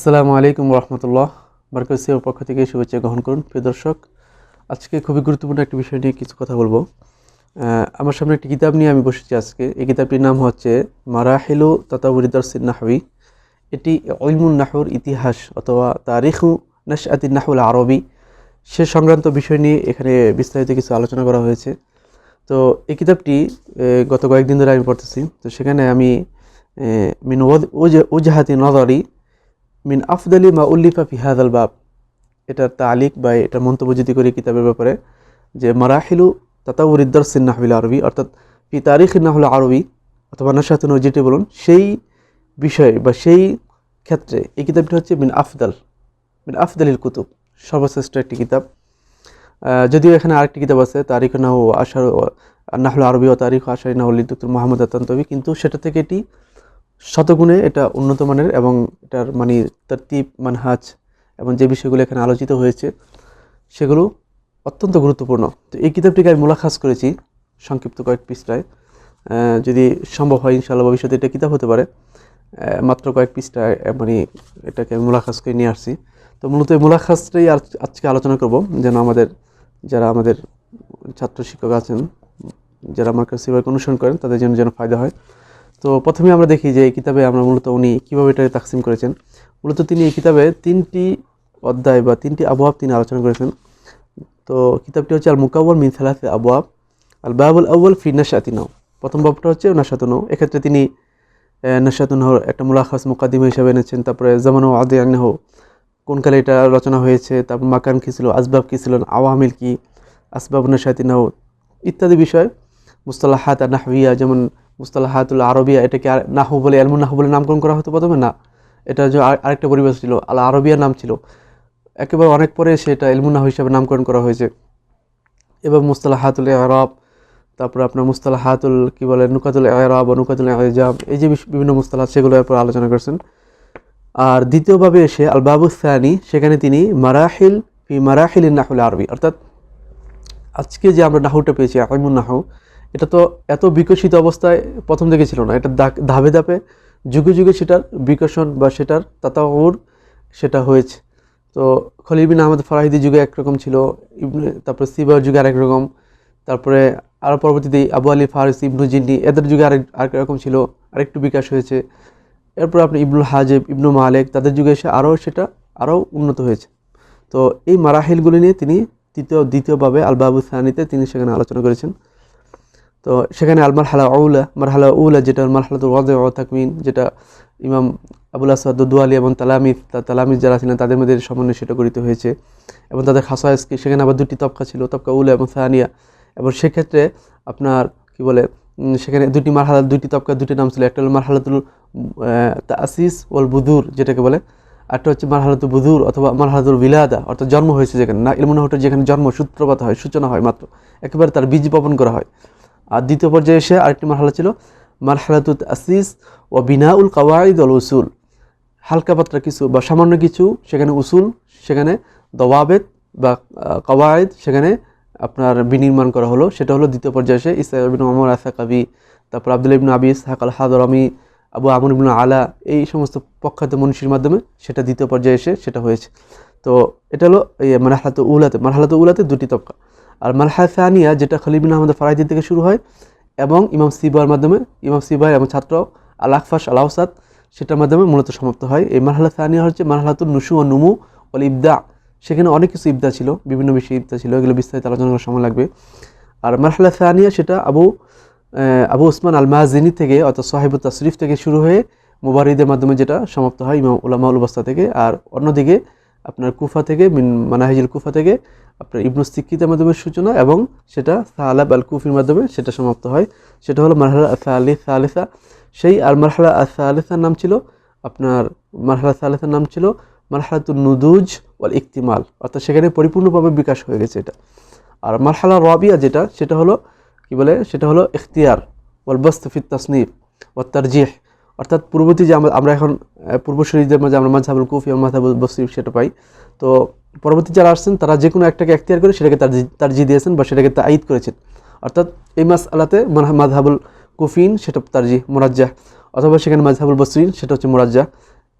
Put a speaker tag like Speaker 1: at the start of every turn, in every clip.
Speaker 1: আসসালামু আলাইকুম রহমতুল্লাহ। বারকাসিয়ার পক্ষ থেকে শুভেচ্ছা গ্রহণ করুন, প্রিয় দর্শক। আজকে খুবই গুরুত্বপূর্ণ একটি বিষয় নিয়ে কিছু কথা বলব। আমার সামনে একটি কিতাব নিয়ে আমি বসেছি আজকে। এই কিতাবটির নাম হচ্ছে মারাহিলু তাতাউরিদারসিন নাহবি এটি ইলমুন নাহুর ইতিহাস অথবা তারিখু নাশআতিন নাহুল আরবি। সে সংক্রান্ত বিষয় নিয়ে এখানে বিস্তারিত কিছু আলোচনা করা হয়েছে। তো এই কিতাবটি গত কয়েকদিন ধরে আমি পড়তেছি। তো সেখানে আমি মিন উজহাতি নজরি মিন আফদালি মা উল্লিফা ফি হাদাল বাব। এটার তালিক বা এটা মন্তব্য যদি করি কিতাবের ব্যাপারে, যে মারাহিলু তাতাউরিদ্দার সিন্নাহবিল আরবি, অর্থাৎ ফি তারিখ নাহুল আরবি, অথবা নাসাতুন যেটি বলুন, সেই বিষয়ে বা সেই ক্ষেত্রে এই কিতাবটি হচ্ছে মিন আফদাল, মিন আফদালিল কুতুব, সর্বশ্রেষ্ঠ একটি কিতাব। যদিও এখানে আরেকটি কিতাব আছে, তারিখ নাহ আশার, নাহুল আরবি ও তারিখ আশারি নাহুল ডক্টর মোহাম্মদ আতান্তবি কিন্তু সেটা থেকে এটি শতগুণে এটা উন্নত মানের এবং এটার মানে তরতিব, মানহাজ এবং যে বিষয়গুলো এখানে আলোচিত হয়েছে, সেগুলো অত্যন্ত গুরুত্বপূর্ণ। তো এই কিতাবটিকে আমি মোলাখাস করেছি, সংক্ষিপ্ত কয়েক পৃষ্ঠায় যদি সম্ভব হয়, ইনশাআল্লাহ ভবিষ্যতে এটা কিতাব হতে পারে। মাত্র কয়েক পৃষ্ঠায় মানে এটাকে আমি মোলাখাস করে নিয়ে আসছি। তো মূলত এই মোলাখাসটাই আজ আজকে আলোচনা করব, যেন আমাদের, যারা আমাদের ছাত্র শিক্ষক আছেন, যারা আমার কাছে অনুসরণ করেন, তাদের জন্য যেন ফায়দা হয়। তো প্রথমে আমরা দেখি যে এই কিতাবে আমরা মূলত উনি কীভাবে এটাকে তাকসিম করেছেন। মূলত তিনি এই কিতাবে তিনটি অধ্যায় বা তিনটি আবহাব তিনি আলোচনা করেছেন। তো কিতাবটি হচ্ছে আল মুকাব্বর মিন সালাফে আবহাব আল বাবুল আউ্বল ফি নাশাতিনাও প্রথম বাবটা হচ্ছে নাশাতুনাও এক্ষেত্রে তিনি নাশাতুনাহর একটা মুলাখাস মুকাদ্দিমা হিসাবে এনেছেন। তারপরে জামানো আদে কোন কালে এটা রচনা হয়েছে? তারপর মাকান কী ছিল? আসবাব কী ছিল? আওয়ামিল কী? আসবাব নাশাতিনাও ইত্যাদি বিষয়। আর নাহবিয়া যেমন মুস্তালাহাতুল আরবিয়া, এটাকে আর নাহু বলে, এলমুন নাহু বলে নামকরণ করা হতো প্রথমে? না। এটা যে আর- আরেকটা পরিবেশ ছিল, আল আরবিয়া নাম ছিল। একেবারে অনেক পরে সেটা এলমুন নাহু হিসাবে নামকরণ করা হয়েছে। এবং মুস্তালাহাতুল আরব তারপরে আপনার মুস্তালাহাতুল, কি বলে, নুকাতুল আরব নুকাতুল আজাব এই যে বিভিন্ন মুস্তালাহাত, সেগুলো এরপর আলোচনা করছেন। আর দ্বিতীয়ভাবে এসে আল বাবু সানি, সেখানে তিনি মারাহিল, ফি মারাহিল নাহুল আরবি। অর্থাৎ আজকে যে আমরা নাহুটা পেয়েছি আকিমুন নাহু এটা তো এত বিকশিত অবস্থায় প্রথম থেকে ছিল না। এটা ধাপে ধাপে, যুগে যুগে সেটার বিকশন বা সেটার তাতাউর সেটা হয়েছে। তো খলিবিন আহমদ ফরাহিদি যুগে একরকম ছিল, ইবনে তারপরে সিবার যুগে আরেক রকম, তারপরে আরও পরবর্তীতে আবু আলী ফারিস, ইবনু জিন্নি, এদের যুগে আরেক আরেক রকম ছিল, আরেকটু বিকাশ হয়েছে। এরপর আপনি ইবনুল হাজেব, ইবনু মালেক, তাদের যুগে এসে আরও সেটা আরও উন্নত হয়েছে। তো এই মারাহিলগুলি নিয়ে তিনি তৃতীয় দ্বিতীয়ভাবে আলবাবু সানিতে তিনি সেখানে আলোচনা করেছেন। তো সেখানে আল মারহালা উলা মারহালা উলা যেটা মারহালাতুল ওয়াদে তাকমিন যেটা ইমাম আবুল আসাদ দুয়ালি এবং তালামিদ তালামিদ যারা ছিলেন তাদের মধ্যে সমন্বয়ে সেটা গঠিত হয়েছে এবং তাদের খাসায়েসকে সেখানে আবার দুটি তবকা ছিল, তবকা উলা এবং সানিয়া। এবং সেক্ষেত্রে আপনার কি বলে সেখানে দুটি মারহালা দুটি তবকা, দুটি নাম ছিল, একটা হলো মারহালাতুল আসিস ওয়াল বুদুর, যেটাকে বলে আরটা হচ্ছে মারহালাতুল বুদুর অথবা মারহালাতুল বিলাদা, অর্থাৎ জন্ম হয়েছে যেখানে, না ইলমুন হটের যেখানে জন্ম, সূত্রপাত হয়, সূচনা হয় মাত্র। একেবারে তার বীজ বপন করা হয়। আর দ্বিতীয় পর্যায়ে এসে আরেকটি মারহালা ছিল, মারহালাতুত আসিস ও বিনাউল কাওয়াইদ অল উসুল। হালকা পাত্রা কিছু বা সামান্য কিছু, সেখানে উসুল, সেখানে দবাবেদ বা কওয়ায়দ সেখানে আপনার বিনির্মাণ করা হলো। সেটা হলো দ্বিতীয় পর্যায়ে এসে ইসা ইবিন আমর আসা কাবি তারপর আব্দুল ইবিন আবিস হাকাল হাদরমি আবু আমর ইবিন আলা, এই সমস্ত প্রখ্যাত মনীষীর মাধ্যমে সেটা দ্বিতীয় পর্যায়ে এসে সেটা হয়েছে। তো এটা হলো এই মারহালাত উলাতে। মারহালাত উলাতে দুটি তবকা। আর মারহা সানিয়া, যেটা খলিবিন আহমদ ফারাইদি থেকে শুরু হয়, এবং ইমাম সিবার মাধ্যমে, ইমাম সিবার এবং ছাত্র আল আকফাস সেটার মাধ্যমে মূলত সমাপ্ত হয়। এই মারহালা সানিয়া হচ্ছে মারহালাতুল নুসু ও নুমু ওল ইবদা। সেখানে অনেক কিছু ইবদা ছিল, বিভিন্ন বিষয়ে ইবদা ছিল, এগুলো বিস্তারিত আলোচনা করার সময় লাগবে। আর মারহালা সানিয়া সেটা আবু আবু ওসমান আল মাহাজিনী থেকে, অর্থাৎ সাহেবুত তাশরিফ থেকে শুরু হয়ে মুবারিদের মাধ্যমে যেটা সমাপ্ত হয়, ইমাম উলামা উলবাস্তা থেকে। আর অন্যদিকে আপনার কুফা থেকে, মিন মানাহিজুল কুফা থেকে আপনার ইবনু সিক্কিতের মাধ্যমে সূচনা এবং সেটা সাহালাব আল কুফির মাধ্যমে সেটা সমাপ্ত হয়। সেটা হলো মারহালা সালি সালিসা। সেই আর মারহালা সালিসার নাম ছিল আপনার, মারহালা সালিসার নাম ছিল মারহালাতুল নুদুজ ওয়াল ইকতিমাল। অর্থাৎ সেখানে পরিপূর্ণভাবে বিকাশ হয়ে গেছে এটা। আর মারহালা রবিয়া যেটা, সেটা হলো কি বলে? সেটা হলো ইখতিয়ার ওয়াল বস্তফিত তাসনিফ ও তারজিহ অর্থাৎ পূর্ববর্তী যে আমরা এখন আহ, পূর্বশরীদের মাঝে আমরা মাঝহাবুল কুফি এবং মাঝহাবুল বসিফ সেটা পাই। তো পরবর্তী যারা আসছেন তারা যে কোনো একটাকে এখতিয়ার করে সেটাকে তার তারজি দিয়েছেন বা সেটাকে তা তাঈদ করেছেন। অর্থাৎ এই মাস আলাতে মাঝহাবুল কুফিন সেটা তারজি মোরাজ্জাহ। অথবা সেখানে মাঝহাবুল বসরিন সেটা হচ্ছে মোরাজ্জাহ।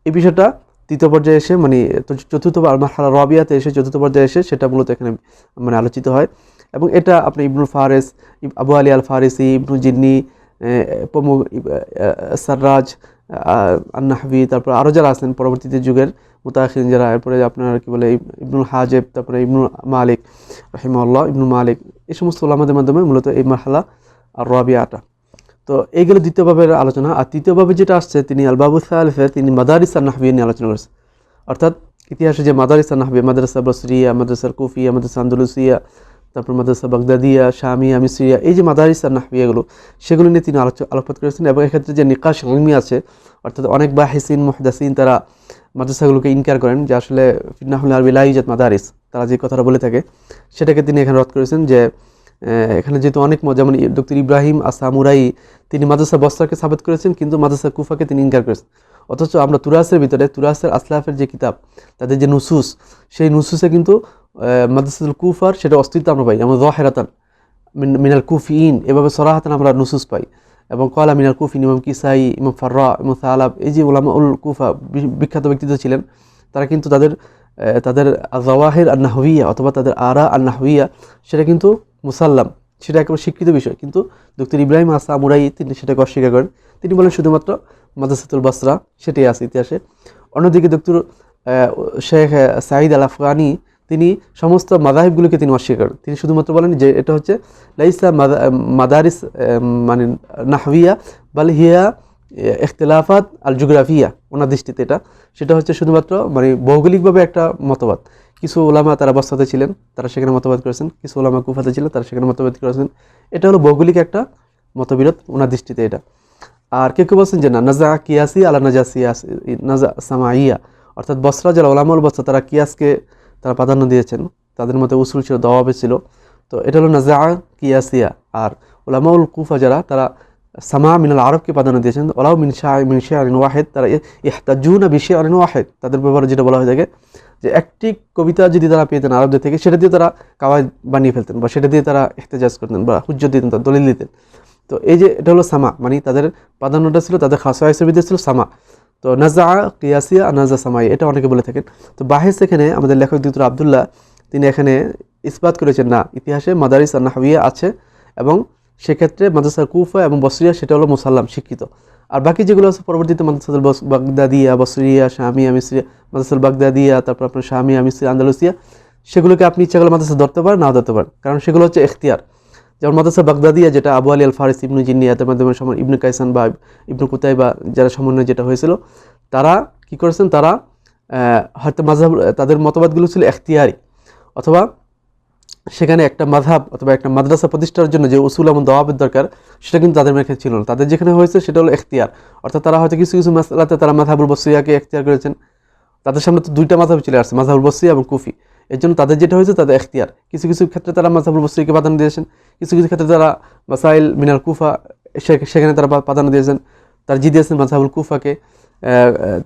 Speaker 1: এই বিষয়টা তৃতীয় পর্যায়ে এসে মানে চতুর্থ মারহালা রবিয়াতে এসে চতুর্থ পর্যায়ে এসে সেটা মূলত এখানে মানে আলোচিত হয়। এবং এটা আপনি ইবনুল ফারেস আবু আলী আল ফারিসি ইবনুল জিন্নি প্রমুখ সাররাজ আন্নাহবি, তারপর আরও যারা আছেন পরবর্তীতে যুগের মুতাখিন যারা, এরপরে আপনার কি বলে ইব- ইবনুল হাজেব, তারপরে ইবনুল মালিক রহিমাল্লাহ ইবনুল মালিক এই সমস্ত ওলামাদের মাধ্যমে মূলত এই মারহালা আর রবিয়াটা তো এইগুলো দ্বিতীয় ভাবের আলোচনা, আর তৃতীয় ভাবে যেটা আসছে, তিনি আলবাবু সালফে তিনি মাদারিস আর নাহবিয়া নিয়ে আলোচনা করেছেন। অর্থাৎ ইতিহাসে যে মাদারিস আর নাহবিয়া মাদ্রাসা বসরিয়া, মাদ্রাসার কুফিয়া, মাদ্রাসা আন্দুলুসিয়া তারপর মাদ্রাসা বাগদাদিয়া, শামিয়া, মিসরিয়া, এই যে মাদারিস আর নাহবিয়াগুলো সেগুলো নিয়ে তিনি আলোচ আলোকপাত করেছেন এবং এক্ষেত্রে যে নিকাশ ইলমি আছে, অর্থাৎ অনেক বাহিসিন, মুহদাসিন, তারা মাদ্রাসাগুলোকে ইনকার করেন, যে আসলে ফিন্নাহুল আরবি লাইজাত মাদারিস, তারা যে কথাটা বলে থাকে, সেটাকে তিনি এখানে রদ করেছেন যে এখানে যেহেতু অনেক যেমন ডক্টর ইব্রাহিম আসামুরাই তিনি মাদ্রাসা বস্তাকে সাবেত করেছেন, কিন্তু মাদ্রাসা কুফাকে তিনি ইনকার করেছেন। অথচ আমরা তুরাসের ভিতরে, তুরাসের আসলাফের যে কিতাব, তাদের যে নুসুস, সেই নুসুসে কিন্তু মাদ্রাসাতুল কুফার সেটা অস্তিত্ব আমরা পাই। যেমন জহেরাতান মিন- মিনাল কুফিন এভাবে সরাহাতান আমরা নুসুস পাই। এবং কলা মিনাল কুফিন ইমাম কিসাই, ইমাম ফাররা, ইমাম সালাব এই যে ওলামা উল কুফা বিখ্যাত ব্যক্তিত্ব ছিলেন, তারা কিন্তু তাদের তাদের জওয়াহের আর নাহবিয়া অথবা তাদের আরা আর নাহবিয়া সেটা কিন্তু মুসাল্লাম, সেটা একেবারে স্বীকৃত বিষয়। কিন্তু ডক্টর ইব্রাহিম আসা মুরাই তিনি সেটাকে অস্বীকার করেন। তিনি বলেন শুধুমাত্র মাদ্রাসাতুল বাসরা সেটাই আছে ইতিহাসে। অন্যদিকে doctor Sheikh Saeed Al Afghani তিনি সমস্ত মাদাহিবগুলোকে তিনি অস্বীকার তিনি শুধুমাত্র বলেন যে এটা হচ্ছে, লাইসা মাদা- মাদারিস মানে নাহবিয়া বাল হিয়া, ইখতলাফাত আল জুগ্রাফিয়া ওনার দৃষ্টিতে এটা। সেটা হচ্ছে শুধুমাত্র মানে ভৌগোলিকভাবে একটা মতবাদ। কিছু ওলামা তারা বস্তাতে ছিলেন, তারা সেখানে মতবাদ করেছেন। কিছু ওলামা কুফাতে ছিলেন, তারা সেখানে মতবাদ করেছেন। এটা হলো ভৌগোলিক একটা মতবিরোধ, ওনার দৃষ্টিতে এটা। আর কেউ কেউ বলছেন যে না, নাজা, কিয়াসি, আলা নাজা সিয়াস নাজা, সামাইয়া। অর্থাৎ বসরা যারা ওলামাল বস্তা তারা কিয়াসকে তারা প্রাধান্য দিয়েছেন। তাদের মধ্যে উসুল ছিল দবাবে ছিল। তো এটা হলো নাজা, কিয়াসিয়া। আর ওলামাউল কুফা যারা, তারা সামা মিনাল আরবকে প্রাধান্য দিয়েছেন। ওলাও মিন শাহ মিন শাহ আলিন ওয়াহেদ, তারা ইহতাজুন বিশে আলিন ওয়াহেদ। তাদের ব্যাপারে যেটা বলা হয়ে থাকে যে একটি কবিতা যদি তারা পেতেন আরবদের থেকে, সেটা দিয়ে তারা কাওয়াই বানিয়ে ফেলতেন বা সেটা দিয়ে তারা ইহতেজাজ করতেন বা হুজ্জ দিতেন, তার দলিল দিতেন। তো এই যে এটা হলো সামা মানে তাদের প্রাধান্যটা ছিল, তাদের খাসা হিসেবে ছিল সামা। তো নাজা কিয়াসিয়া আর নাজা সামাই এটা অনেকে বলে থাকেন। তো বাহেস এখানে আমাদের লেখক দিতুর আবদুল্লাহ, তিনি এখানে ইস্পাত করেছেন, না, ইতিহাসে মাদারিস আর নাহবিয়া আছে এবং সেক্ষেত্রে মাদ্রাসার কুফা এবং বসরিয়া, সেটা হলো মুসাল্লাম শিক্ষিত। আর বাকি যেগুলো আছে, পরবর্তীতে মাদ্রাসাল বাগদাদিয়া, বসরিয়া, শামিয়া মিসরিয়া মাদ্রাসাল বাগদাদিয়া, তারপর আপনার শামিয়া মিসরি আন্দালুসিয়া, সেগুলোকে আপনি ইচ্ছা করলে মাদ্রাসা ধরতে পারেন নাও ধরতে পারেন। কারণ সেগুলো হচ্ছে এখতিয়ার। যেমন মাদ্রাসা বাগদাদিয়া, যেটা আবু আলী আল ফারিস ইবনু জিন্নিয়াতের মাধ্যমে সময় ইবনু কাইসান বা ইবনু কুতাই বা যারা সমন্বয় যেটা হয়েছিল, তারা কি করেছেন? তারা হয়তো মাঝহাব তাদের মতবাদগুলো ছিল এখতিয়ারি। অথবা সেখানে একটা মাধাব অথবা একটা মাদ্রাসা প্রতিষ্ঠার জন্য যে উসুল এবং দওয়াবের দরকার, সেটা কিন্তু তাদের মেখে ছিল না। তাদের যেখানে হয়েছে সেটা হলো এখতিয়ার। অর্থাৎ তারা হয়তো কিছু কিছু মাসালাতে তারা মাধাবুল বসিয়াকে এখতিয়ার করেছেন। তাদের সামনে তো দুইটা মাধাব চলে আসছে মাধাবুল বসিয়া এবং কুফি। এর জন্য তাদের যেটা হয়েছে তাদের এখতিয়ার। কিছু কিছু ক্ষেত্রে তারা মাধাবুল বসরিকে প্রাধান্য দিয়েছেন, কিছু কিছু ক্ষেত্রে তারা মাসাইল মিনাল কুফা সেখানে তারা প্রাধান্য দিয়েছেন, তারা জি দিয়েছেন মাধাবুল কুফাকে।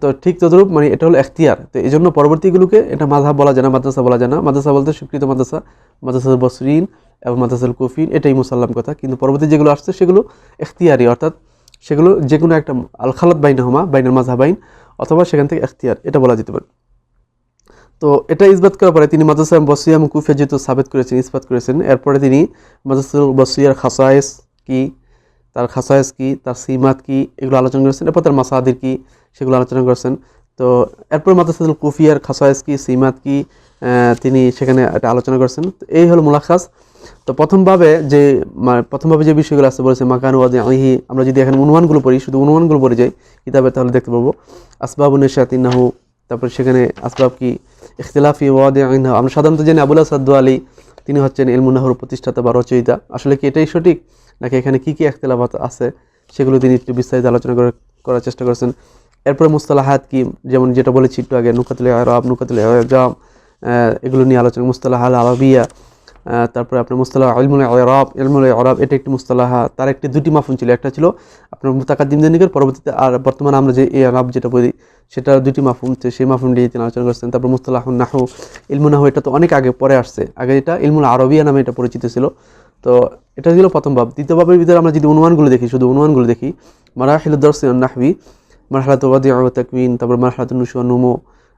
Speaker 1: তো ঠিক তদরূপ মানে এটা হলো এখতিয়ার। তো এই জন্য পরবর্তীগুলোকে এটা মাধাব বলা যায় না, মাদ্রাসা বলা যায় না। মাদ্রাসা বলতে স্বীকৃত মাদ্রাসা মাদ্রাসাল বসরিন এবং মাদ্রাসাল কুফিন, এটাই মুসাল্লাম কথা। কিন্তু পরবর্তী যেগুলো আসছে সেগুলো এখতিয়ারি অর্থাৎ সেগুলো যে কোনো একটা আল খালাত বাইন হমা বাইনের মাঝহাবাইন অথবা সেখান থেকে এখতিয়ার, এটা বলা যেতে পারে। তো এটা ইসবাত করার পরে তিনি মাদ্রাসা বসিয়া কুফিয়া যেহেতু সাবেত করেছেন, ইসবাত করেছেন, এরপরে তিনি মাদ্রাসা বসিয়ার খাসায়েস কি, তার খাসায়েস কি, তার সিমাত কি, এগুলো আলোচনা করেছেন, এরপর তার মাসাদির কি, সেগুলো আলোচনা করেছেন। তো এরপর মাদ্রাসাতুল কুফিয়ার খাসায়েস কি, সিমাত কি তিনি সেখানে একটা আলোচনা করেছেন। তো এই হলো মুলাখাস তো প্রথমভাবে যে প্রথমভাবে যে বিষয়গুলো আছে, বলেছে, মাকান ওয়াদি আলিহি আমরা যদি এখানে অনুমানগুলো পড়ি, শুধু অনুমানগুলো পড়ে যাই, কিতাবে তাহলে দেখতে পাবো। আসবাবুন শাতিনাহু তারপর সেখানে আসবাব কি? ইখতলাফি ওয়াদে আইনহু। আমরা সাধারণত জানি আবুল সাদ্দু আলী তিনি হচ্ছেন এলমুনাহর প্রতিষ্ঠাতা বা রচয়িতা। আসলে কি এটাই সঠিক? নাকি এখানে কি কী একতলাফাত আছে? সেগুলো তিনি একটু বিস্তারিত আলোচনা করে করার চেষ্টা করেছেন। এরপরে মুস্তালাহাত কি? যেমন যেটা বলেছি একটু আগে নুকাতুল আরব নুকাতুল জাম এগুলো নিয়ে আলোচনা। মুস্তালাহ আল আরবিয়া আহ, তারপরে আপনার মুস্তালাহ ইলমুল আরব ইলমুল আরব এটা একটি মুস্তালাহা, তার একটি দুটি মাফুন ছিল, একটা ছিল আপনার মুতাকাদ্দিমদের নিকট, পরবর্তীতে আর বর্তমানে আমরা যে এই আরব যেটা বলি সেটা দুটি মাফুম তো, সেই মাফুম নিয়ে তিনি আলোচনা করছেন। তারপর মুস্তালাহ নাহু ইলমু নাহু এটা তো অনেক আগে, পরে আসছে। আগে এটা ইলমুল আরবিয়া নামে এটা পরিচিত ছিল। তো এটা ছিল প্রথম ভাব। দ্বিতীয় ভাবের ভিতরে আমরা যদি অনুমানগুলো দেখি, শুধু অনুমানগুলো দেখি, মারাহিল দর্শন নাহবি মারহালাতুল ওয়াদি ও তাকবিন, তারপর মারহালাতুল নুসু ওয়া নুমু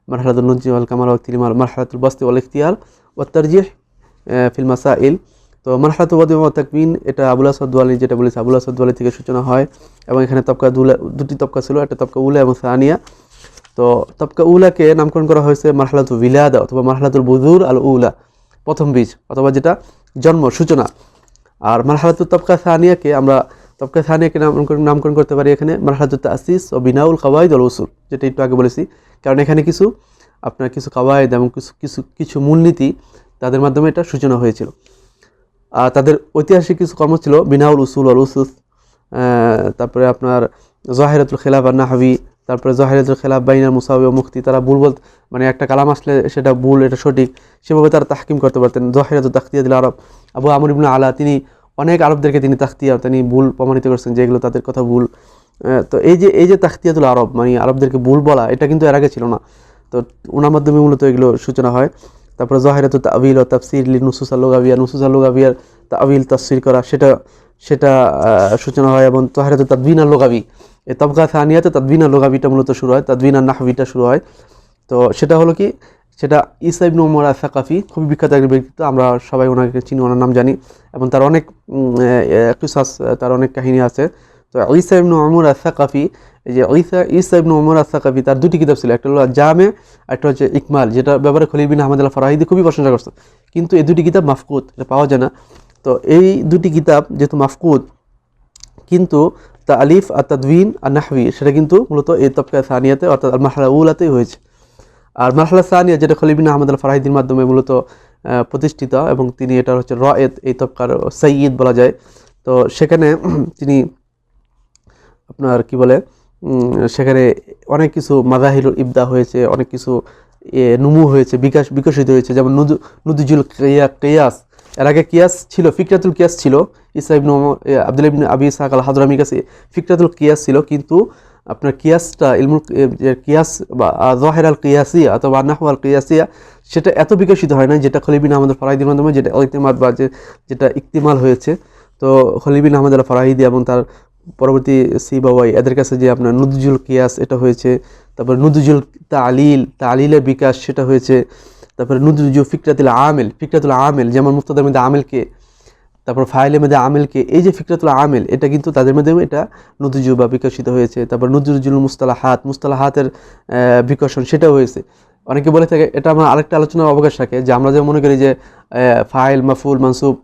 Speaker 1: মারহালাতুল নুজি ওয়াল কামাল তিলিমাল মারহালাতুল বাস্তি ওয়াল ইখতিয়ার ওয়া তারজিহ ফিল মাসাইল। তো মারহালাতুল ওয়াদি ওয়া তাকবিন, এটা আবুল আসাদ যেটা বলেছে, আবুল আসাদ থেকে সূচনা হয় এবং এখানে তবকা দুলা, দুটি তবকা ছিল, একটা তবকা উলা এবং সানিয়া। তো তবকা উলাকে নামকরণ করা হয়েছে মারহালাতুল বিলাদা অথবা মারহালাতুল বুজুর আল উলা, প্রথম বীজ অথবা যেটা জন্ম, সূচনা। আর মারহালাতুল তবকা সানিয়াকে আমরা তবকা সানিয়াকে নামকরণ নামকরণ করতে পারি এখানে মারহালাতুল তাসিস ও বিনাউল কাওয়াইদ আল উসুল, যেটা একটু আগে বলেছি। কারণ এখানে কিছু, আপনার কিছু কাওয়াইদ এবং কিছু কিছু কিছু মূলনীতি তাদের মাধ্যমে এটা সূচনা হয়েছিল। আর তাদের ঐতিহাসিক কিছু কর্ম ছিল, বিনাউল উসুল আল উসুস তারপরে আপনার জহেরাতুল খেলাফ আর নাহাবি, তারপরে জহেরাতুল খেলাফ বাইনার মুসাবি ও মুক্তি তারা ভুল বল মানে একটা কালাম আসলে সেটা ভুল, এটা সঠিক, সেভাবে তারা তাহকিম করতে পারতেন। জহেরাতুল তাখতিয়া দিল আরব। আবু আমর ইবনু আলা, তিনি অনেক আরবদেরকে তিনি তাখতিয়া তিনি ভুল প্রমাণিত করছেন যেগুলো তাদের কথা ভুল। তো এই যে এই যে তাখতিয়াতুল আরব মানে আরবদেরকে ভুল বলা, এটা কিন্তু এর আগে ছিল না। তো ওনার মাধ্যমে মূলত এগুলো সূচনা হয়। তারপরে জহেরাত তাবিল ও তাফসির লি নুসুস আল্লুগাবিয়া, নুসুস আল্লুগাবিয়ার তাবিল তাফসির করা, সেটা সেটা সূচনা হয় এবং জহেরাত তাদবিন আল্লুগাবি। এই তবকা সানিয়াতে তাদবিন আল্লুগাবিটা মূলত শুরু হয়, তাদবিন আর নাহবিটা শুরু হয়। তো সেটা হলো কি, সেটা ইসা ইবনু উমর আসাকাফি খুবই বিখ্যাত একজন ব্যক্তিত্ব, আমরা সবাই ওনাকে চিনি, ওনার নাম জানি এবং তার অনেক কিসাস, তার অনেক কাহিনী আছে। তো ইসা ইবনু উমর আসাকাফি এই যে ইসা ইসা ইবনু উমর আসাকাফি তার দুটি কিতাব ছিল, একটা হলো জামে একটা হচ্ছে ইকমাল, যেটা ব্যাপারে খলিল বিন আহমদ আল্লাহ ফরাহিদি খুবই প্রশংসা করছে। কিন্তু এই দুটি কিতাব মাফকুত, এটা পাওয়া যায় না। তো এই দুটি কিতাব যেহেতু মাফকুদ কিন্তু তা আলিফ আর তাদবিন আর নাহবি সেটা কিন্তু মূলত এই তবকা সানিয়াতে, অর্থাৎ মাহলা উলাতেই হয়েছে। আর মাহলা সানিয়া, যেটা খলিবিন আহমদ আল ফারাহিদির মাধ্যমে মূলত প্রতিষ্ঠিত, এবং তিনি এটা হচ্ছে রয়েত, এই তবকার সঈদ বলা যায়। তো সেখানে তিনি আপনার কি বলে সেখানে অনেক কিছু মাজাহির ইবদা হয়েছে, অনেক কিছু নুমু হয়েছে, বিকাশ, বিকশিত হয়েছে, যেমন নুদু, নুদুজুল কেয়া, কেয়াস। এর আগে কিয়াস ছিল, ফিকরাতুল কিয়াস ছিল, ইসা ইবনু আব্দুল ইবনে আবি ইসাক আল হাজরামির কাছে ফিকরাতুল কিয়াস ছিল, কিন্তু আপনার কিয়াসটা ইলমুল কিয়াস বা জহের আল কিয়াসিয়া অথবা নাহু আল কিয়াসিয়া সেটা এত বিকশিত হয় না যেটা খলিবিন আহমদ ফরাহিদির মাধ্যমে, যেটা ইতিমাদ বা যেটা ইকতিমাল হয়েছে। তো খলিবিন আহমদ আল ফরাহিদি এবং তার পরবর্তী সি বাবাই এদের কাছে যে আপনার নুদুজুল কিয়াস এটা হয়েছে তারপর নুদুজুল তালিল তালিলের বিকাশ সেটা হয়েছে তারপরে নুদুজু ফিকরাতুল আমেল ফিকরাতুল আমেল যেমন মুক্তাদের মধ্যে আমেলকে তারপর ফাইলের মধ্যে আমেলকে এই যে ফিকরাতুল আমেল এটা কিন্তু তাদের মাধ্যমে এটা নুদুজু বা বিকশিত হয়েছে তারপর নুদুজুল মুস্তালাহাতের আহ, বিকশন সেটাও হয়েছে। অনেকে বলে থাকে এটা আমার আরেকটা আলোচনার অবকাশ থাকে যে আমরা যে মনে করি যে ফাইল মাফুল মানসুব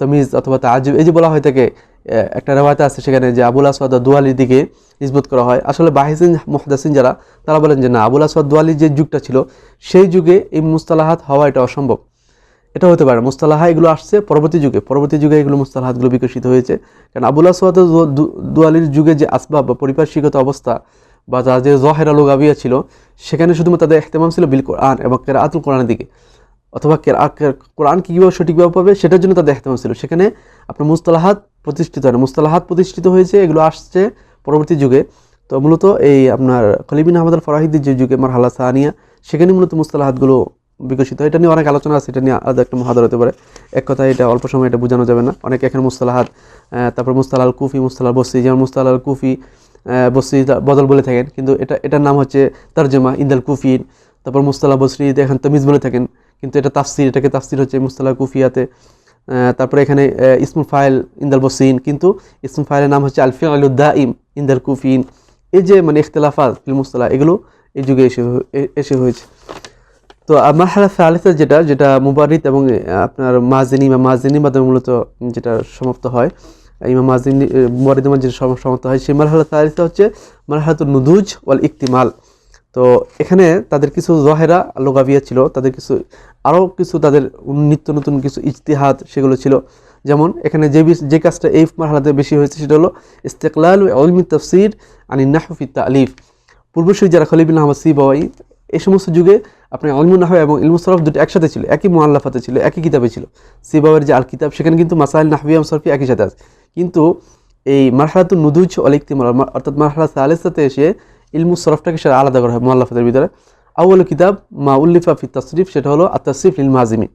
Speaker 1: তমিজ অথবা তাজিব এই যে বলা হয়ে থাকে একটা রেওয়ায়তে আছে সেখানে যে আবুল আসওয়াদ দুয়ালির দিকে ইসবত করা হয়। আসলে বাহিসিন মুহদাসিন যারা, তারা বলেন যে না, আবুল আসওয়াদ দুয়ালির যে যুগটা ছিল, সেই যুগে এই মুস্তালাহাত হওয়া এটা অসম্ভব। এটা হতে পারে, মুস্তালাহা এগুলো আসছে পরবর্তী যুগে। পরবর্তী যুগে এগুলো মুস্তালাহাতগুলো বিকশিত হয়েছে। কারণ আবুল আসওয়াদ দু- দু- দুয়ালির যুগে যে আসবাব বা পরিপার্শ্বিকতা অবস্থা বা যে জহের আলো গাবিয়া ছিল, সেখানে শুধুমাত্র তাদের এহতেমাম ছিল বিল কোরআন এবং কেরাআতুল কোরআনের দিকে। অথবা কেরা- কোরআন কীভাবে সঠিকভাবে পাবে, সেটার জন্য তাদের এহতেমাম ছিল সেখানে আপনার মুস্তালাহাত প্রতিষ্ঠিত হয় মুস্তালাহাত প্রতিষ্ঠিত হয়েছে, এগুলো আসছে পরবর্তী যুগে। তো মূলত এই আপনার খলিবিন আহমদ আল ফরাহিদির যে যুগে আমার হালা সাহানিয়া সেখানে মূলত মুস্তালাহাতগুলো বিকশিত হয়। এটা নিয়ে অনেক আলোচনা আছে, এটা নিয়ে আলাদা একটা মহাদার হতে পারে। এক কথা এটা অল্প সময় এটা বোঝানো যাবে না। অনেক এখানে মুস্তালাহাত তারপর মুস্তালাল কুফি, মুস্তালাল বসি, যেমন মুস্তালাল কুফি তা- বদল বলে থাকেন। কিন্তু এটা, এটার নাম হচ্ছে তর্জমা ইন্দাল কুফিন। তারপর মুস্তালা বসরি এখন তমিজ বলে থাকেন, কিন্তু এটা তাফসির, এটাকে তাফসির হচ্ছে মুস্তালা কুফিয়াতে তারপরে এখানে ইসমুল ফাইল ইন্দাল বসিন কিন্তু ইসমুল ফাইলের নাম হচ্ছে আলফি আলুদ্দাইম ইন্দাল কুফিন এই যে মানে ইখতলাফাত মুস্তালা, এগুলো এই যুগে এসে এসে হয়েছে। তো মারহালা সালিসা যেটা যেটা মুবারিত এবং আপনার মাজিনি বা মাজিনি মাধ্যমে মূলত যেটা সমাপ্ত হয় ইমাম মাজিনি মুবারিদ যেটা সমাপ্ত হয়, সেই মারহালা সালিসা হচ্ছে মারহালাতুল নুদুজ ওয়াল ইকতিমাল। তো এখানে তাদের কিছু জহেরা লোগাবিয়া ছিল, তাদের কিছু, আরও কিছু তাদের নিত্য নতুন কিছু ইজতিহাদ সেগুলো ছিল। যেমন এখানে যে যে কাজটা এই মারহালাতে বেশি হয়েছে সেটা হলো, ইস্তেকলাল অলমি তফসির আনি নাহফি তালিফ পূর্বশ্রী যারা খলিবিন আহমদ বাবাই এই সমস্ত যুগে আপনার ইলমুন নাহব এবং ইলমু সরফ দুটো একসাথে ছিল, একই মোয়াল্লাফাতে ছিল, একই কিতাবে ছিল। সি বাবার যে আল কিতাব সেখানে কিন্তু মাসাইল নাহবিয়াম সরফি একই সাথে আছে। কিন্তু এই মারহালাতুল নুদুজ অল ইকতিমাল অর্থাৎ মারহালা সালেসাতে এসে ইলমু সরফটাকে সেটা আলাদা করা হয় মোয়াল্লাফাতের ভিতরে। আউ্ল কিতাব মা উল্লিফা ফি তসরিফ, সেটা হলো আত তসরিফ ইল মাজিমি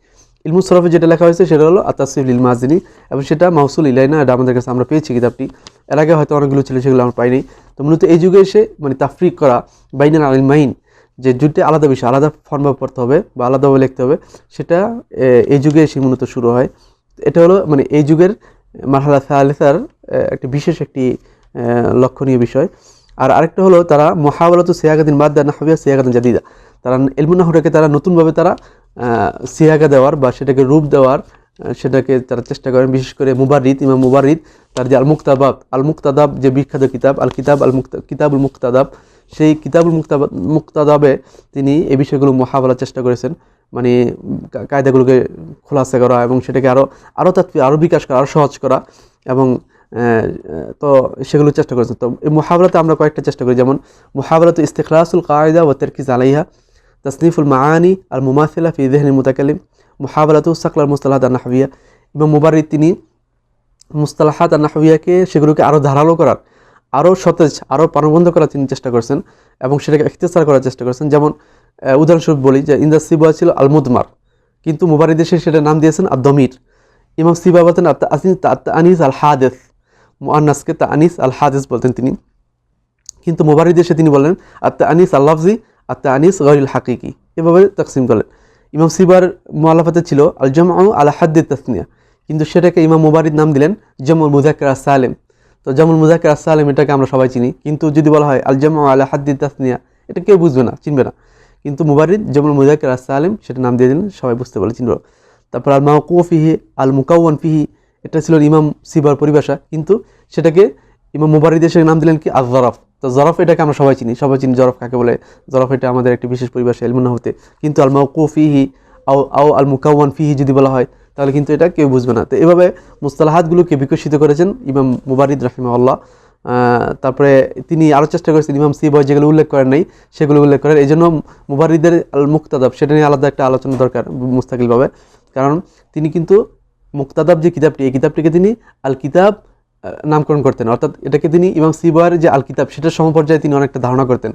Speaker 1: ইলমু সরফে যেটা লেখা হয়েছে, সেটা হলো আতাসিফ ইল মাজিনী এবং সেটা মাউসুল ইলাইনা এটা আমাদের কাছে আমরা পেয়েছি কিতাবটি। এর আগে হয়তো অনেকগুলো ছিল, সেগুলো আমরা পাইনি। তো মূলত এই যুগে এসে মানে তাফরিক করা বাইনান আল মাইন, যে দুটি আলাদা বিষয়, আলাদা ফর্মভাবে পড়তে হবে বা আলাদাভাবে লিখতে হবে, সেটা এই যুগে এসে মূলত শুরু হয়। এটা হলো মানে এই যুগের মারহালা সালেসার একটি বিশেষ একটি লক্ষণীয় বিষয়। আর আরেকটা হলো তারা মহাবলত সিয়াগাদিন বাদ দেন হাবিয়া সিয়াগাদিন জাদিদা। তারা এলমুনাহটাকে তারা নতুনভাবে তারা সিয়াগা দেওয়ার বা সেটাকে রূপ দেওয়ার সেটাকে তারা চেষ্টা করেন। বিশেষ করে মুবারিদ ইমাম মুবারিদ তার যে আল মুক্তাবাব আল মুক্তাদাব যে বিখ্যাত কিতাব আল কিতাব আল মুক্তা কিতাবুল মুক্তাদাব, সেই কিতাবুল মুক্তাবা, মুক্তাদাবে তিনি এই বিষয়গুলো মহাবলার চেষ্টা করেছেন। মানে কায়দাগুলোকে খোলাসা করা এবং সেটাকে আরও আরও তাৎপি আরও বিকাশ করা আরও সহজ করা এবং তো সেগুলো চেষ্টা করেছেন। তো এই মহাবরাতে আমরা কয়েকটা চেষ্টা করি। যেমন মহাবরাত ইস্তেখলাসুল কায়দা ও তেরকিজ আলাইহা, তসনিফুল মাআনি আল মুমাসিলা ফি দেহনি মুতাকালিম মহাবরাতু সাকলাল মুস্তালাহাত নাহবিয়া এবং মুবারিদ তিনি মুস্তালাহাত নাহবিয়াকে সেগুলোকে আরও ধারালো করার আরও সতেজ আরও প্রাণবন্ধ করার তিনি চেষ্টা করছেন এবং সেটাকে ইখতেসার করার চেষ্টা করেছেন। যেমন উদাহরণস্বরূপ বলি যে ইন্দা সিবা ছিল আল মুদমার কিন্তু মুবারিদ এসে সেটা নাম দিয়েছেন ইমাম বলতেন আত্মা আসিন আত্মা আনিস আল হাদেস মুআন্নাসকে তা আনিস আল হাদেস বলতেন তিনি। কিন্তু মোবারিদ এসে তিনি বলেন আত্মা আনিস আল্লাফজি আত্মা আনিস গরিল হাকিকি। এভাবে তাকসিম করলেন ইমাম সিবার মোয়াল্লাফাতে ছিল আল জামু আল হাদ্দি তাসনিয়া। কিন্তু সেটাকে ইমাম মুবারিদ নাম দিলেন জামুল মুজাক্কার সালেম। তো জামুল মুজাক্কার সালেম এটাকে আমরা সবাই চিনি। কিন্তু যদি বলা হয় আল জামু আল হাদ্দি তাসনিয়া, এটা কেউ বুঝবে না, চিনবে না। কিন্তু মুবারিদ জামুল মুজাক্কার সালেম সেটা নাম দিয়ে দিলেন, সবাই বুঝতে পারলে চিনবে। তারপর আল মাউকু ফিহি আল মুকাওয়ান ফিহি এটা ছিল ইমাম সিবার পরিভাষা, কিন্তু সেটাকে ইমাম মুবারিদ এসে নাম দিলেন কি? আজ জরফ তো জরফ এটাকে আমরা সবাই চিনি সবাই চিনি জরফ কাকে বলে? জরফ এটা আমাদের একটি বিশেষ পরিভাষা এলমুনা হতে কিন্তু আল মাউকু ফিহি আও আও আল মুকাওয়ান ফিহি যদি বলা হয়, তাহলে কিন্তু এটা কেউ বুঝবে না। তো এভাবে মুস্তালাহাতগুলোকে বিকশিত করেছেন ইমাম মুবারিদ রাহিমাল্লাহ তারপরে তিনি আরও চেষ্টা করেছেন ইমাম সিবয় যেগুলো উল্লেখ করেন নাই, সেগুলো উল্লেখ করেন। এই জন্য মুবারিদের আল মুক্তাদাব সেটা নিয়ে আলাদা একটা আলোচনা দরকার মুস্তাকিলভাবে। কারণ তিনি কিন্তু মুক্তাদাব যে কিতাবটি, এই কিতাবটিকে তিনি আল কিতাব নামকরণ করতেন। অর্থাৎ এটাকে তিনি ইমাম সিবয়ের যে আল কিতাব সেটার সমপর্যায়ে তিনি অনেকটা ধারণা করতেন।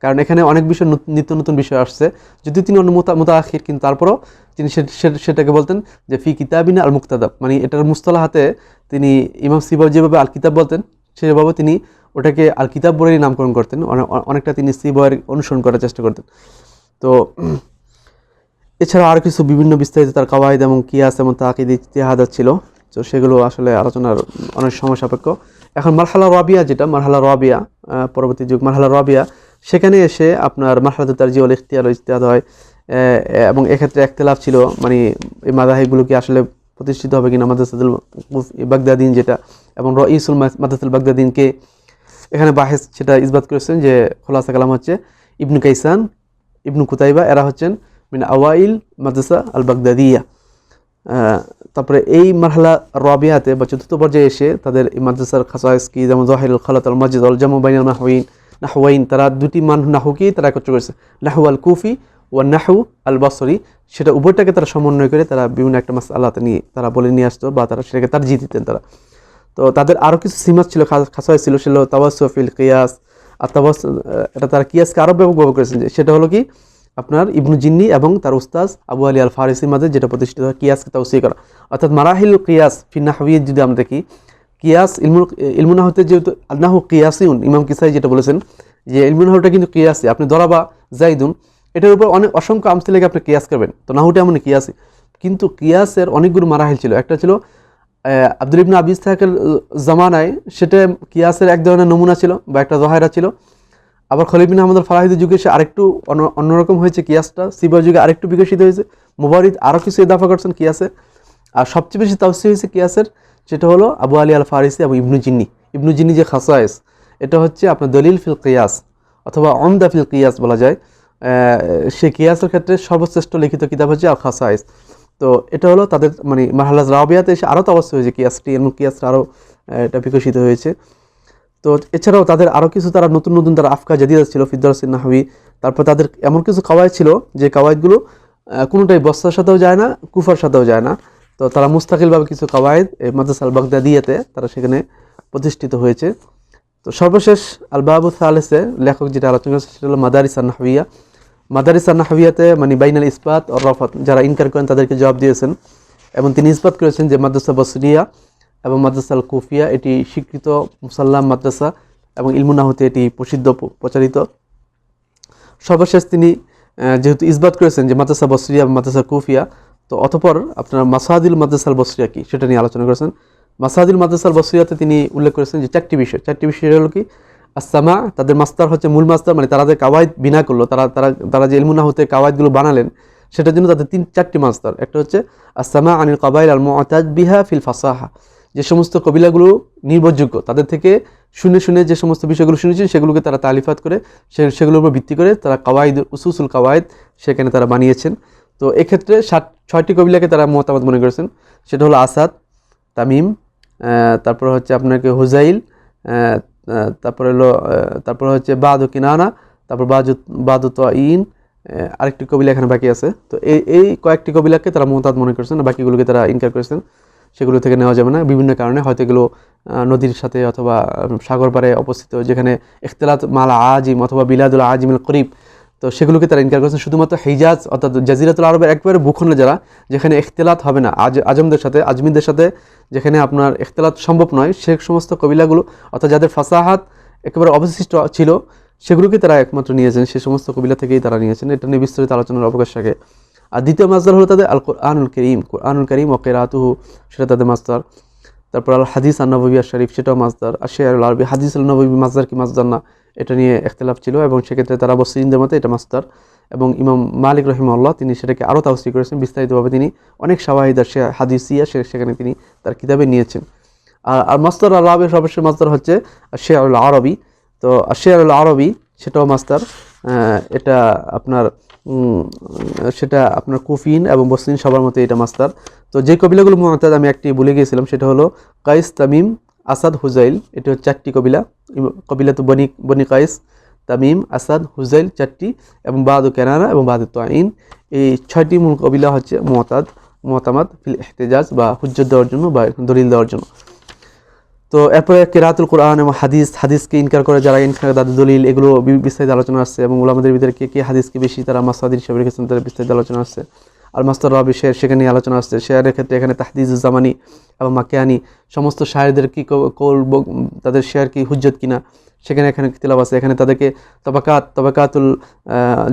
Speaker 1: কারণ এখানে অনেক বিষয় নত- নিত্য নতুন বিষয় আসছে। যদিও তিনি অন্য মোতা মোতাখির কিন্তু তারপরও তিনি সেটাকে বলতেন যে, ফি কিতাবিনা আল মুক্তাদাব মানে এটার মুস্তলা হাতে তিনি ইমাম সিবয় যেভাবে আল কিতাব বলতেন, সেভাবে তিনি ওটাকে আল কিতাব বলেই নামকরণ করতেন। অনেকটা তিনি সিবয়ের অনুসরণ করার চেষ্টা করতেন। তো এছাড়া আর কিছু বিভিন্ন বিস্তারিত তার কাওয়াইদ এবং কিয়াস এবং তাকিদ ইতিহাদাত ছিল। তো সেগুলো আসলে আলোচনার অনেক সময় সাপেক্ষ। এখন মারহালা রাবিয়া যেটা, মারহালা রাবিয়া পরবর্তী যুগ মারহালা রাবিয়া, সেখানে এসে আপনার মারহালাত তার জিওল ইখতিয়ার ইতিহাদ হয়। এবং এক্ষেত্রে একতলাফ ছিল মানে এই মাদাহিগুলো কি আসলে প্রতিষ্ঠিত হবে কিনা মাদ্রাসাদুল বাগদাদিন যেটা, এবং রইসুল মাদ্রাসাল বাগদাদিনকে এখানে বাহেস সেটা ইসবাত করেছেন যে খোলাসা কালাম হচ্ছে ইবনু কাইসান, ইবনু কুতাইবা, এরা হচ্ছেন মিন আওয়াইল মাদ্রাসা আল বাগদাদিয়া তারপরে এই মারহালা রবিয়াতে বা চতুর্থ পর্যায়ে এসে তাদের এই মাদ্রাসার খাসাইস কি যেমন জহিরুল খালাত, আল মসজিদ আল জামু বাইন নাহওয়িন নাহওয়াইন তারা দুটি মান নাহুকেই তারা একত্র করেছে। নাহু আল কুফি ও নাহু আল বসরি, সেটা উভয়টাকে তারা সমন্বয় করে তারা বিভিন্ন একটা মাস আল্লাহতে নিয়ে তারা বলে নিয়ে আসতো বা তারা সেটাকে তার জিত দিতেন তারা। তো তাদের আরও কিছু সিমাত ছিল খাসাই ছিল সেটা হলো তাওয়াসফিল কিয়াস। আর তাওয়াস এটা তারা কিয়াসকে আরও ব্যবহার করেছেন যে সেটা হলো কি? আপনার ইবনু জিন্নি এবং তার উস্তাজ আবু আলী আল ফারিসির মাঝে যেটা প্রতিষ্ঠিত হয়, কিয়াসকে তাওসি করা। অর্থাৎ মারাহিল কিয়াস হাবিয়ে যদি আমরা দেখি, কিয়াস ইলমুল ইলমুনা হতে যেহেতু আল্লাহ কিয়াসিউন, ইমাম কিসাই যেটা বলেছেন, যে ইলমুনাহুটা কিন্তু কিয়াসি, আপনি দরাবা জাইদুন, এটার উপর অনেক, অসংখ্য আমসি লেগে আপনি কিয়াস করবেন। তো নাহুটা এমন কিয়াসি। কিন্তু কিয়াসের অনেকগুলো মারাহিল ছিল। একটা ছিল আব্দুল ইবনা আবিস থাকের জামানায়, সেটা কিয়াসের এক ধরনের নমুনা ছিল বা একটা জহায়রা ছিল। আবার খলিবিন আহমদ ফালাহিদের যুগে সে আরেকটু অন্য- অন্যরকম হয়েছে কিয়াসটা। সিবার যুগে আরেকটু বিকশিত হয়েছে। মুবারিদ আরও কিছু ইদাফা করছেন কিয়াসে। আর সবচেয়ে বেশি তাওসি হয়েছে কিয়াসের সেটা হলো আবু আলী আল ফারিসি এবং ইবনু জিন্নি। ইবনু জিন্নি যে খাসায়েস, এটা হচ্ছে আপনার দলিল ফিল কিয়াস অথবা অমদা ফিল কিয়াস বলা যায়। সে কিয়াসের ক্ষেত্রে সর্বশ্রেষ্ঠ লিখিত কিতাব হচ্ছে আল খাসায়েস। তো এটা হলো তাদের মানে মাহালাজ রাবিয়াতে এসে আরও তাওয়াসি হয়েছে কিয়াসটি এবং কিয়াসটা আরও এটা বিকশিত হয়েছে। তো এছাড়াও তাদের আরও কিছু তারা নতুন নতুন তারা আফকা জাদিদা ছিল ফিদ্দারসিন নাহবি। তারপর তাদের এমন কিছু কাওয়ায়দ ছিল যে কাওয়ায়দগুলো কোনোটাই বস্তার সাথেও যায় না, কুফার সাথেও যায় না। তো তারা মুস্তাকিলভাবে কিছু কাওয়ায়দ এই মাদ্রাস আল বাগদাদিয়াতে তারা সেখানে প্রতিষ্ঠিত হয়েছে। তো সর্বশেষ আল বাবু সালেসে লেখক যেটা আলোচনা সেটা হলো মাদারিস নাহবিয়া মাদারিসা নাহবিয়াতে মানে বাইনাল ইসবাত ও রফাত, যারা ইনকার করেন তাদেরকে জবাব দিয়েছেন। এবং তিনি ইসবাত করেছেন যে মাদ্রাসা বসরিয়া এবং মাদ্রাসা আল কুফিয়া এটি স্বীকৃত মুসাল্লাম মাদ্রাসা এবং ইলমুনা ইলমুনাহতে এটি প্রসিদ্ধ প্রচারিত। সর্বশেষ তিনি যেহেতু ইসবাত করেছেন যে মাদ্রাসা বসরিয়া এবং মাদ্রাসা কুফিয়া, তো অতপর আপনার মাসাদিল মাদ্রাসাল বসরিয়া কি সেটা নিয়ে আলোচনা করেছেন। মাসাদিল মাদ্রাসাল বসরিয়াতে তিনি উল্লেখ করেছেন যে চারটি বিষয়। চারটি বিষয় হলো কি আসামা তাদের মাস্টার হচ্ছে মূল মাস্টার মানে তারা যে কাওয়ায়দ বিনা করল, তারা তারা তারা যে ইলমুনা হতে কাওয়ায়দগুলো বানালেন, সেটার জন্য তাদের তিন, চারটি মাস্টার একটা হচ্ছে আসামা আনিল কাবাইল আল মুআতাদ বিহা ফিল ফাসাহা। যে সমস্ত কবিলাগুলো নির্ভরযোগ্য, তাদের থেকে শুনে শুনে যে সমস্ত বিষয়গুলো শুনেছেন, সেগুলোকে তারা তালিফাত করে সেগুলোর উপর ভিত্তি করে তারা কাওয়াইদ, উসুসুল কাওয়ায়দ সেখানে তারা বানিয়েছেন। তো এক্ষেত্রে ষাট ছয়টি কবিলাকে তারা মতামত মনে করেছেন। সেটা হলো আসাদ, তামিম তারপর হচ্ছে আপনাকে হুজাইল তারপরে হলো তারপর হচ্ছে বাদু কিনানা, তারপর বাজু বাদু ইন আরেকটি কবিলা এখানে বাকি আছে। তো এই এই কয়েকটি কবিলাকে তারা মোহতাদ মনে করেছেন বাকিগুলোকে তারা ইনকার করেছেন। সেগুলো থেকে নেওয়া যাবে না। বিভিন্ন কারণে হয়তো এগুলো নদীর সাথে অথবা সাগর পাড়ে অবস্থিত, যেখানে ইখতলাত মাল আজিম অথবা বিলাদুল আজিমুল করিব, তো সেগুলোকে তারা ইনকার করেছেন শুধুমাত্র হিজাজ অর্থাৎ জাজিরাতুল আরবের একবারে ভূখণ্ডে যারা, যেখানে ইখতলাত হবে না। আজ, আজমদের সাথে আজমিদের সাথে, যেখানে আপনার ইখতলাত সম্ভব নয়, সে সমস্ত কবিলাগুলো, অর্থাৎ যাদের ফাসাহাত একেবারে অবশিষ্ট ছিল, সেগুলোকে তারা একমাত্র নিয়েছেন। সে সমস্ত কবিলা থেকেই তারা নিয়েছেন। এটা নিয়ে বিস্তারিত আলোচনার অবকাশ থাকে আর দ্বিতীয় মাসদার হলো তাদের আল কোরআনুল করিম। কোরআনুল করিম ও কেরাতুহু, সেটা তাদের মাসদার। তারপর আল হাদিস আল নবী আর শরীফ সেটাও মাসদার। আর শেয়ার আরবি, হাদিস আল নবী মাসদার কি মাসদার না, এটা নিয়ে একতলাফ ছিল এবং সেক্ষেত্রে তারা বসিনদের মতে এটা মাস্টার এবং ইমাম মালিক রহিমাল্লাহ তিনি সেটাকে আরও তাওসি করেছেন। বিস্তারিতভাবে তিনি অনেক শাওয়াহিদার সে হাদিসিয়া সে সেখানে তিনি তার কিতাবে নিয়েছেন। আর আর মাস্টার আল আরবের সর্বশেষ মাস্টার হচ্ছে শেয়ার আরবি। তো শেয়ার আরবি, সেটাও মাস্টার এটা আপনার সেটা আপনার কুফিন এবং বসলিন সবার মতো এটা মাস্টার তো যে কবিলাগুলো মহাতাজ আমি একটি ভুলে গিয়েছিলাম, সেটা হলো কাইস, তামিম, আসাদ, হুজাইল। এটি হচ্ছে চারটি কবিলা। কবিলা তো বনি বনি কাইস, তামিম, আসাদ, হুজাইল চারটি এবং বাদু কেনানা এবং বাদু তোয়াইন এই ছয়টি মূল কবিলা হচ্ছে মহতাদ মতামাদ ফিল এহতেজাজ বা হুজ্জত দেওয়ার জন্য বা দলিল দেওয়ার জন্য। তো এরপরে কেরাতুল কোরআন এবং হাদিস, হাদিসকে ইনকার করে যারা ইনকার তাদের দলিল, এগুলো বিস্তারিত আলোচনা আসছে এবং ওলামাদের ভিতরে কে কে হাদিসকে বেশি তারা মাসাদির হিসাবে রেখেছেন, তাদের বিস্তারিত আলোচনা আসছে। আর মাস্টার রবি শের সেখানে আলোচনা আসছে শেয়ারের ক্ষেত্রে এখানে তাহদিজ জামানি এবং মাকিয়ানি সমস্ত শায়েরদের কি কৌল তাদের শেয়ার কি হুজ্জত কিনা, সেখানে এখানে তিলাব আছে। এখানে তাদেরকে তবাকাত তবাকাতুল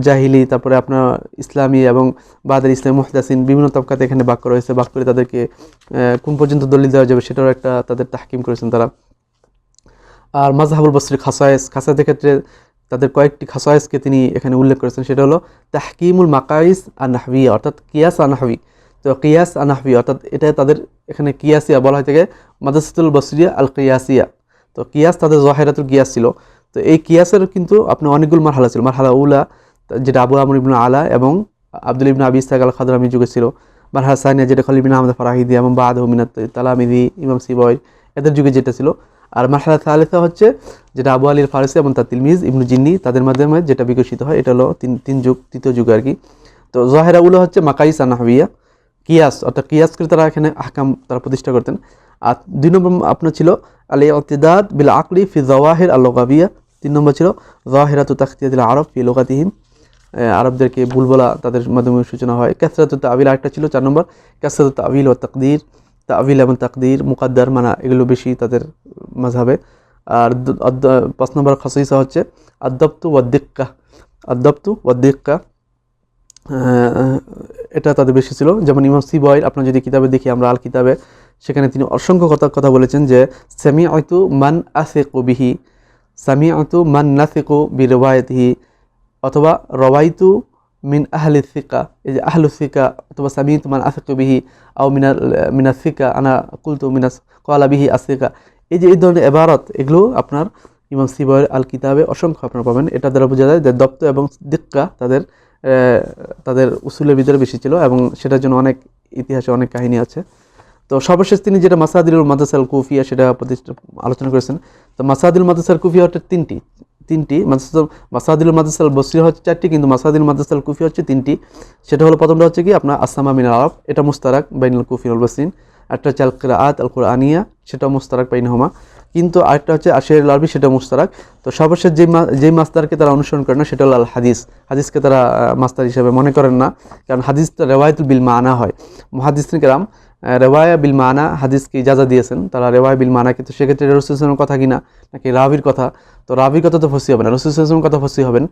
Speaker 1: জাহিলি, তারপরে আপনার ইসলামী এবং বাদের ইসলাম মুহদাসিন বিভিন্ন তবকাতে এখানে বাক্য রয়েছে। বাক করে তাদেরকে কোন পর্যন্ত দলিল দেওয়া যাবে সেটারও একটা তাদের তাহকিম করেছেন তারা। আর মাজহাবুল বসরি খাসায়েস খাসায়েসের ক্ষেত্রে তাদের কয়েকটি খাসায়েসকে তিনি এখানে উল্লেখ করেছেন, সেটা হলো তাহকিমুল মাকাইস আনাহবি অর্থাৎ কিয়াস আনাহবি তো কিয়াস আনাহবি অর্থাৎ এটা তাদের এখানে কিয়াসিয়া বলা হয় থেকে, মাদাসাতুল বসরিয়া আল কিয়াসিয়া তো কিয়াস তাদের জহেরাতুল কিয়াস ছিল। তো এই কিয়াসের কিন্তু আপনার অনেকগুলো মারহালা ছিল, মারহালা উলা, যেটা আবু আমর ইবনু আলা এবং আব্দুল ইবনু আবি ইস্তাক আল খাদরামি যুগে ছিল। মারহালা সানিয়া, যেটা খলিবিন আহমদ ফারাহিদি এবং বাদ মিনাত তালামিদি ইমাম সিবয় এদের যুগে যেটা ছিল। আর মারহালা থালিসা হচ্ছে যেটা আবু আলীর ফারসি এবং তার তিলমিজ, ইবনু জিন্নি তাদের মাধ্যমে যেটা বিকশিত হয়, এটা হলো তিন তিন যুগ, তৃতীয় যুগ আর কি। তো জহেরা উলা হচ্ছে মাকাইস আনাহবিয়া কিয়াস, অর্থাৎ কিয়াস করে তারা এখানে আহকাম তারা প্রতিষ্ঠা করতেন। আর দুই নম্বর আপনার ছিল আলী অতিদাদ বিল আকলি ফি জওয়াহির আল লোকাবিয়া তিন নম্বর ছিল জহেরাতু তাখতিয়াদিল আরব ফি লোকাতিহিম আরবদেরকে ভুল বলা তাদের মাধ্যমে সূচনা হয়। ক্যাসরাতু তাবিল আরেকটা ছিল, চার নম্বর ক্যাসরাত তাবিল ও তাকদির। তাবিল এবং তাকদির, মুকাদ্দার মানা, এগুলো বেশি তাদের মাঝাবে আর পাঁচ নম্বর খাসিসা হচ্ছে আদপ্তু ওয়াদ্দিক্কা আদপ্তু ওয়াদ্দিক্কা এটা তাদের বেশি ছিল। যেমন ইমাম সিবয় আপনার যদি কিতাবে দেখি, আমরা আল কিতাবে, সেখানে তিনি অসংখ্য কথা কথা বলেছেন যে সামি আয়তু মান আসেকু বিহি সামি আয়তু মান নাসেকু বি রবায়তিহি অথবা রবাইতু মিন আহলি সিকা এই যে আহলু সিকা অথবা সামি মান আসেকু বিহি, আও মিনার মিনা সিকা আনা কুলতু মিনাস কলা বিহি আসিকা এই যে এই ধরনের এবারত, এগুলো আপনার ইমাম সিবয়ের আল কিতাবে অসংখ্য আপনারা পাবেন। এটা দ্বারা বোঝা যায় যে দপ্ত এবং দিক্কা তাদের তাদের উসুলের ভিতরে বেশি ছিল এবং সেটার জন্য অনেক ইতিহাসে অনেক কাহিনী আছে। তো সর্বশেষ তিনি যেটা মাসাদিলুল মাদাসাল কুফিয়া সেটা প্রতিষ্ঠা, আলোচনা করেছেন। তো মাসাদিল মাদাসাল কুফিয়া হচ্ছে তিনটি। তিনটি মাসাদ- মাসাদিলুল মাদাসাল বসরি হচ্ছে চারটি, কিন্তু মাসাদিল মাদাসাল কুফি হচ্ছে তিনটি। সেটা হলো প্রথমটা হচ্ছে কি? আপনার আসামা মিনাল আরব, এটা মুস্তারাক বাইনুল কুফি আল বসরিন। একটা হচ্ছে আল কিরাআত আল কুরআনিয়া সেটা মুস্তারাক বাইনহমা। কিন্তু আরেকটা হচ্ছে আশের আরবি সেটা মুস্তারাক। তো সর্বশেষ যে যেই মাস্তারকে তারা অনুসরণ করে না, সেটা হলো আল হাদিস হাদিসকে তারা মাস্তার হিসেবে মনে করেন না, কারণ হাদিসটা রেওয়ায়তুল বিল মানা হয়। মহাদিস কেরাম রেওয়ায়া বিল মানা, হাদিসকে ইজাজা দিয়েছেন। তারা রেওয়ায় বিল মানা, কিন্তু সেক্ষেত্রে রসুলের কথা কিনা নাকি রাবির কথা? তো রাবির কথা তো ফসি হবে না। রসুলের কথা ফসি হবেন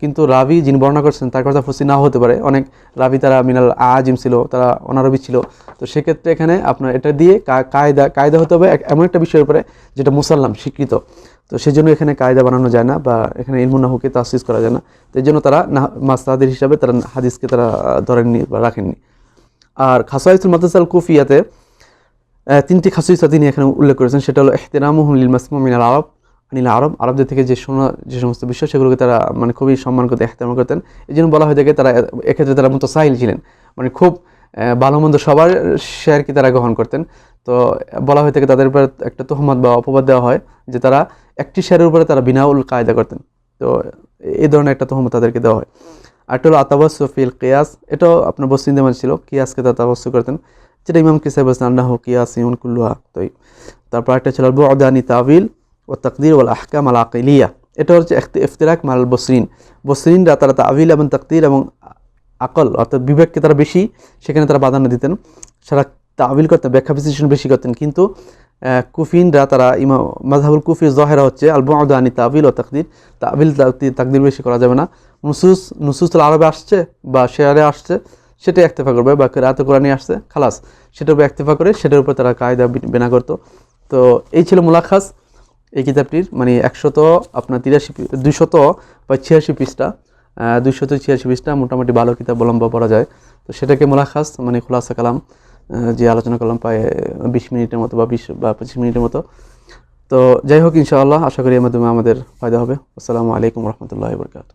Speaker 1: কিন্তু রাবি যিনি বর্ণনা করছেন, তার কথা ফসি নাও হতে পারে। অনেক রাবি তারা মিনাল আজিম ছিল, তারা অনারবি ছিল। তো সেক্ষেত্রে এখানে আপনার এটা দিয়ে কায়দা কায়দা হতে হবে এমন একটা বিষয়ের উপরে যেটা মুসাল্লাম স্বীকৃত। তো সেই জন্য এখানে কায়দা বানানো যায় না বা এখানে ইলমুনাহুকে তাসিস করা যায় না। তো এই জন্য তারা না মাস্তাদের হিসাবে তারা হাদিসকে তারা ধরেননি বা রাখেননি। আর খাসাইসুল মাদ্রাসাল কুফিয়াতে তিনটি খাসুইসা তিনি এখানে উল্লেখ করেছেন। সেটা হলো এহতেরামুল মাসমুম মিনাল আরব, আনিল আরব, আরবদের থেকে যে শোনা, যে সমস্ত বিষয়, সেগুলোকে তারা মানে খুবই সম্মান করতে এহতেরাম করতেন। এই জন্য বলা হয়ে থাকে তারা এক্ষেত্রে তারা মুতাসাহিল ছিলেন। মানে খুব ভালো মন্দ সবার শেয়ার কি তারা গ্রহণ করতেন। তো বলা হয়ে থাকে তাদের উপর একটা তোহমত বা অপবাদ দেওয়া হয় যে তারা একটি শেয়ারের উপরে তারা বিনাউল কায়দা করতেন। তো এই ধরনের একটা তোহমত তাদেরকে দেওয়া হয়। আরেকটা হলো আতাবাসু ফিল কিয়াস। এটাও আপনার বসিন্দে মাঝে ছিল। কিয়াসকে তারা তাবাসু করতেন। যেটা ইমাম কিসাই বলছেন আল্লাহ কিয়াস ইউন কুল্লুহা। তো তারপর একটা ছিল বুআদানি তাবিল ও তাকদির ওয়াল আহকাম আল আকিলিয়া। এটা হচ্ছে ইফতিরাক মাল বসরিন। বসরিনরা তারা তাবিল এবং তাকদির এবং আকল অর্থাৎ বিবেককে তারা বেশি, সেখানে তারা প্রাধান্য দিতেন। সারা তাবিল করতেন, ব্যাখ্যা বিশ্লেষণ বেশি করতেন। কিন্তু কুফিনরা তারা ইমা মাঝহাবুল কুফি জহেরা হচ্ছে আল বুআদানি তাবিল ও তাকদির। তাবিল তাকদির বেশি করা যাবে না। নুসুস নুসুস আরবে আসছে বা শেয়ারে আসছে সেটা একতেফা করবে, বা রাতে কোরআনে আসছে, খালাস। সেটার উপর একতেফা করে, সেটার উপর তারা কায়দা বেনা করতো। তো এই ছিল মুলাখাস এই কিতাবটির মানে একশত, আপনার তিরাশি দুইশত বা ছিয়াশি পৃষ্ঠা। দুইশত ছিয়াশি পৃষ্ঠা, মোটামুটি ভালো কিতাব অবলম্ব পড়া যায়। তো সেটাকে মোলাখাস মানে খোলাসা কালাম। যে আলোচনা করলাম প্রায় বিশ মিনিটের মতো বা বিশ বা পঁচিশ মিনিটের মতো। তো যাই হোক, ইনশাআল্লাহ, আশা করি এর মাধ্যমে আমাদের ফায়দা হবে। আসসালামু আলাইকুম রহমতুল্লাহ বরকাত